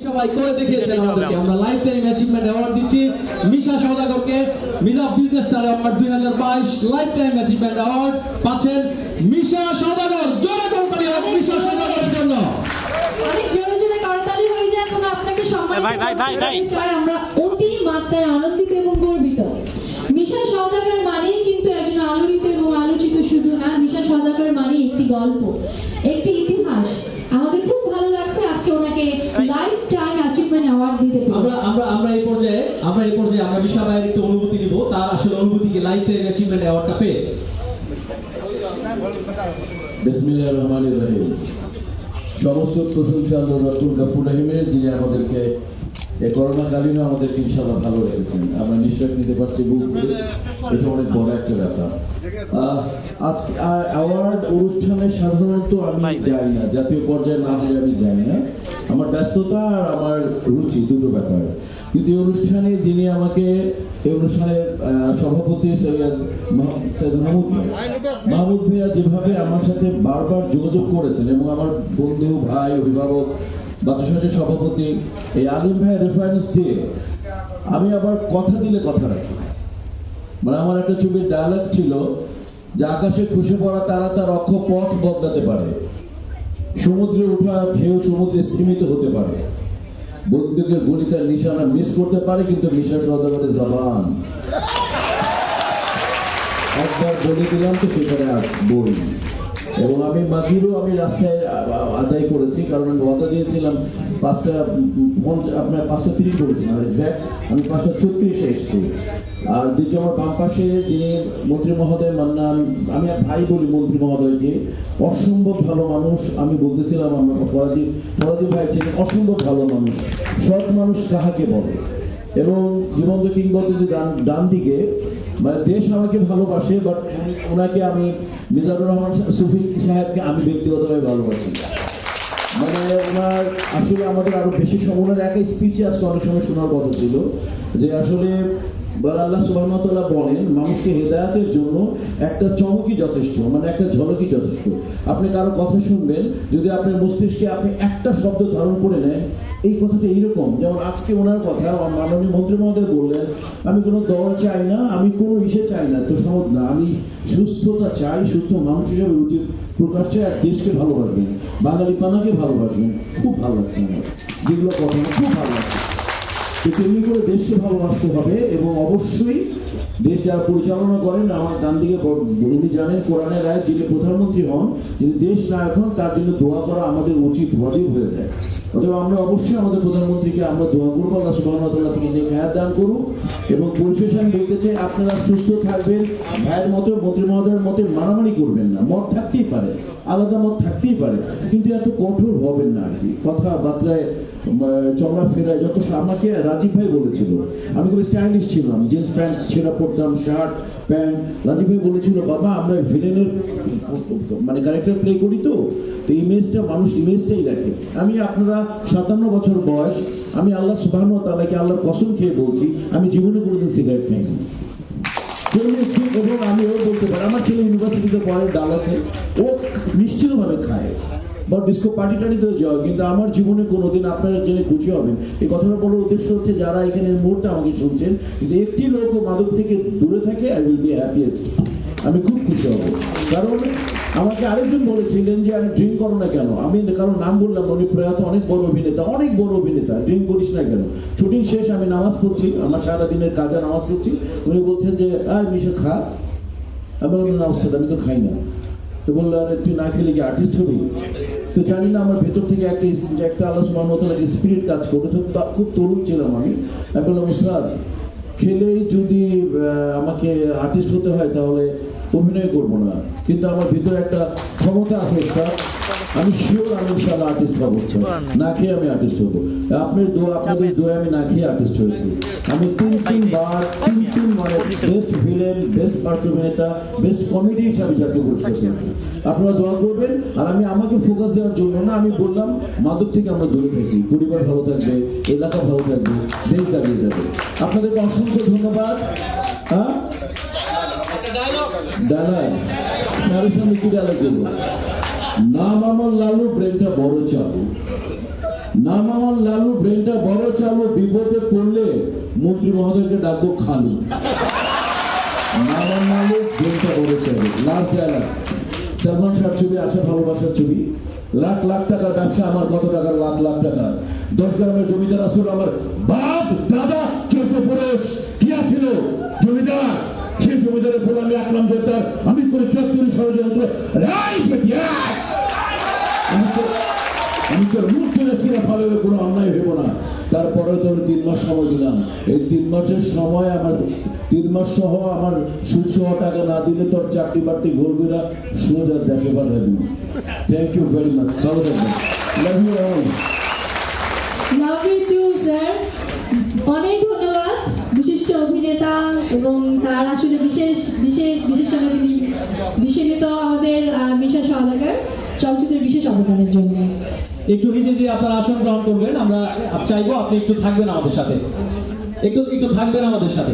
সবাই করে দেখিয়েছেন আমাদেরকে। আমরা লাইফ টাইম অ্যাচিভমেন্ট অ্যাওয়ার্ড দিচ্ছি। মিশা সওদাগরকে মিজা বিজনেস স্টার অ্যাওয়ার্ড দুই হাজার বাইশ লাইফ টাইম অ্যাচিভমেন্ট অ্যাওয়ার্ড পাচ্ছেন মিশা সওদাগর জোরে করতালি হোক মিশা সওদাগরের জন্য। অনেক জোরে জোরে করতালি হয়ে যায় এবং আপনাকে সম্মানিত ভাই, ভাই, ভাই, ভাই। স্যার আমরা অতি মাত্রায় আনন্দিত এবং গর্বিত। মিশা সওদাগর মানেই কিন্তু একজন আলোড়িত এবং আলোচিত শুধু না মিশা সওদাগর মানে একটি গল্প একটি ইতিহাস আমাদের খুব ভালো লাগছে আজকে ওনাকে লাইফ টাইম অ্যাচিভমেন্ট অ্যাওয়ার্ড দিতে আমরা আমরা আমরা এই পর্যায়ে আমরা এই পর্যায়ে আমরা ভাইয়ের একটু অনুভূতি নিব। তার আসলে অনুভূতি কি? লাইফ টাইম অ্যাচিভমেন্ট অ্যাওয়ার্ডটা পেয়ে। বিসমিল্লাহির রহমানির রহিম। সমস্ত প্রশংসা আল্লাহ রাসূল গাফুর রহিমের যিনি আমাদেরকে এই করোনাকালীনও আমাদেরকে ইনশাআল্লাহ ভালো রেখেছেন। আমরা নিঃশ্বাস নিতে পারছি বুক এটা অনেক বড় একটা ব্যাপার। আজকে অ্যাওয়ার্ড অনুষ্ঠানে সাধারণত আমি যাই না। জাতীয় পর্যায়ে না হলে আমি যাই না। আমার ব্যস্ততা আর আমার রুচি দুটো ব্যাপার। কিন্তু এই অনুষ্ঠানে যিনি আমাকে এই অনুষ্ঠানের সভাপতি সৈয়দ মাহ- মাহমুদ মাহমুদ ভাইয়া যেভাবে আমার সাথে বারবার যোগাযোগ করেছেন এবং আমার বন্ধু ভাই অভিভাবক বাচসাসের সভাপতি এই আলিম ভাই রেফারেন্স দিয়ে আমি আবার কথা দিলে কথা রাখি। মানে আমার একটা ছবির ডায়ালগ ছিল যে আকাশে খসে পড়া তারা তার অক্ষ পথ বদলাতে পারে। সমুদ্রে ওঠা ঢেউ সমুদ্রে সীমিত হতে পারে। বন্দুকের গুলি নিশানা মিস করতে পারে, কিন্তু মিশা সদাগরের জবান। একবার বলে দিলাম তো সেখানে আর বই এবং আমি মাগিরও আমি রাস্তায় আদায় করেছি, কারণ আমি ওয়াদা দিয়েছিলাম পাঁচটা, পঞ্চ- আপনার পাঁচটা তিরিশ করেছিলাম এক্স্যাক্ট আমি পাঁচটা ছত্রিশে এসেছি। আর দ্বিতীয় আমার বাম পাশে যিনি মন্ত্রী মহোদয়, মান্নান, আমি ভাই বলি মন্ত্রী মহোদয়কে, অসম্ভব ভালো মানুষ, আমি বলতেছিলাম আমার ফরাজি ফরাজি ভাই ছিলেন অসম্ভব ভালো মানুষ, সৎ মানুষ কাহাকে বলে? এবং জীবন্ত কিংবদন্তি ডান ডান দিকে মানে দেশ আমাকে ভালোবাসে বাট ওনাকে আমি মিজানুর রহমান সুফি সাহেবকে আমি ব্যক্তিগতভাবে ভালোবাসি। মানে ওনার আসলে আমাদের আরও বেশি সময় ওনার একটা স্পিচে আজকে অনেক সময় শোনার কথা ছিল, যে আসলে বলে আল্লাহ সুবাহতাল্লাহ বলেন, মানুষকে হেদায়াতের জন্য একটা চমকই যথেষ্ট মানে একটা ঝলকই যথেষ্ট। আপনি কারও কথা শুনবেন, যদি আপনার মস্তিষ্কে আপনি একটা শব্দ ধারণ করে নেন, এই কথাটা এইরকম। যেমন আজকে ওনার কথা মাননীয় মন্ত্রী মহোদয় বললেন, আমি কোনো দল চাই না, আমি কোনো ইসে চাই না, তো সহজ না। আমি সুস্থতা চাই, সুস্থ মানুষ হিসেবে উচিত প্রকাশ চাই, আর দেশকে ভালোবাসবেন। বাঙালি পানাকে ভালোবাসবেন। খুব ভালো লাগছে আমার। যেগুলো কথা খুব ভালো লাগছে। তেমনি করে দেশকে ভালোবাসতে হবে এবং অবশ্যই দেশ যারা পরিচালনা করেন, আমার ডান দিকে উনি জানেন, কোরআনের রায় যিনি প্রধানমন্ত্রী হন, যিনি দেশ নায়ক হন, তার জন্য দোয়া করা আমাদের উচিত হয়ে যায়। আমরা অবশ্যই আমাদের প্রধানমন্ত্রীকে আমরা দোয়া করব, আল্লাহ ওয়া থেকে হায়াত দান করুন এবং বলতে চাই, আপনারা সুস্থ থাকবেন, ভাইয়ের মতো মন্ত্রী মহোদয়ের মতে মারামারি করবেন না মত থাকতেই পারে, আলাদা মত থাকতেই পারে, কিন্তু এত কঠোর হবেন না আর কি। কথাবার্তায় চলাফেরায় যত আমাকে রাজীব ভাই বলেছিল, আমি খুব স্টাইলিশ ছিলাম জিন্স প্যান্ট ছেঁড়া পরতাম শার্ট প্যান্ট রাজীব ভাই বলেছিল, বাবা, আমরা ভিলেনের মানে ক্যারেক্টার প্লে করি তো তো ইমেজটা মানুষ ইমেজটাই দেখে। আমি আপনারা সাতান্ন বছর বয়স, আমি আল্লাহ সুবাহ তালাকে আল্লাহর কসম খেয়ে বলছি, আমি জীবনে কোনোদিন সিগারেট খাইনি। এবং আমি ও বলতে পারি, আমার ছেলে ইউনিভার্সিটিতে পড়ে ডালাসে ও নিশ্চিতভাবে খায়। বা ডিস্কো পার্টি টাটিতেও যাও, কিন্তু আমার জীবনে কোনোদিন আপনারা জেনে খুশি হবেন। এই কথাটা বলার উদ্দেশ্য হচ্ছে, যারা এখানে মুহূর্তে আমাকে শুনছেন, কিন্তু একটি লোক মাদক থেকে দূরে থাকে আই উইল বি হ্যাপিয়েস্ট আমি খুব খুশি হব। কারণ আমাকে আরেকজন বলেছিলেন যে আমি ড্রিঙ্ক করো না কেন? আমি কারও নাম বললাম, উনি প্রয়াত অনেক বড় অভিনেতা, অনেক বড় অভিনেতা ড্রিঙ্ক করিস না কেন? শুটিং শেষ, আমি নামাজ পড়ছি, আমার সারা দিনের কাজে নামাজ পড়ছি। উনি বলছেন যে, আয়, মিশে খা। আমি বললাম, না, ওস্তাদ, আমি তো খাই না। তো বলল আরে তুই না খেলে কি আর্টিস্ট হবি? তো জানি না, আমার ভেতর থেকে একটা একটা আলোচনার মতন একটা স্পিরিট কাজ করবে। তো খুব তরুণ ছিলাম আমি। এখন বললাম খেলে যদি আমাকে আর্টিস্ট হতে হয় তাহলে অভিনয় করব না। কিন্তু আমার ভিতরে একটা ক্ষমতা আছে উস্তাদ আমি শিওর আমি আর্টিস্ট হব না খেয়ে আমি আর্টিস্ট হব। আপনি দোয়া আপনাদের দোয়া আমি না খেয়ে আর্টিস্ট হয়েছি। আমি তিন তিনবার তিন তিন মানে বেস্ট ভিলেন বেস্ট পার্শ্ব অভিনেতা বেস্ট কমেডি হিসাবে জাতীয় পুরস্কার পেয়েছি। আপনারা দোয়া করবেন। আর আমি আমাকে ফোকাস দেওয়ার জন্য না আমি বললাম মাদক থেকে আমরা দূরে থাকি। পরিবার ভালো থাকবে এলাকা ভালো থাকবে দেশ দাঁড়িয়ে যাবে। আপনাদেরকে অসংখ্য ধন্যবাদ। হ্যাঁ? সামনে কি নাম আমার লালু ব্রেনটা বড় চালু। নামাওয়াল লালু ব্রেনটা বড় চালু, বিপদে পড়লে মন্ত্রী মহোদয়কে ডাকবো লালু ব্রেনটা বড় চালু। লাস্ট সালমান শাহ ছবি ভালোবাসার ছবি। লাখ লাখ টাকার ব্যবসা, আমার কত টাকার? লাখ লাখ টাকা। দশ গ্রামের জমিদার আসল, আমার বাপ, দাদা, চোদ্দ পুরুষ কি আছিল? জমিদার? আমি আকরাম জোরদার আমি করে চত্বর ষড়যন্ত্র তোর না। তারপরে তোর তিন মাস সময় দিলাম। এই তিন মাসের সময় আমার তিন মাস সহ আমার সুদ টাকা না দিলে তোর চাকরি বাকরি ঘুর ঘুরা সোজা দেখে দিব থ্যাংক ইউ ভেরি মাচ অনেক ধন্যবাদ, বিশিষ্ট অভিনেতা। তার বিশেষ বিশেষ তিনি বিশেষিত আমাদের মিশা সওদাগর চলচ্চিত্রের বিশেষ অবদানের জন্য। একটু নিজে যদি আপনারা আসন গ্রহণ করবেন, আমরা চাইব আপনি একটু থাকবেন আমাদের সাথে। একটু একটু থাকবেন আমাদের সাথে।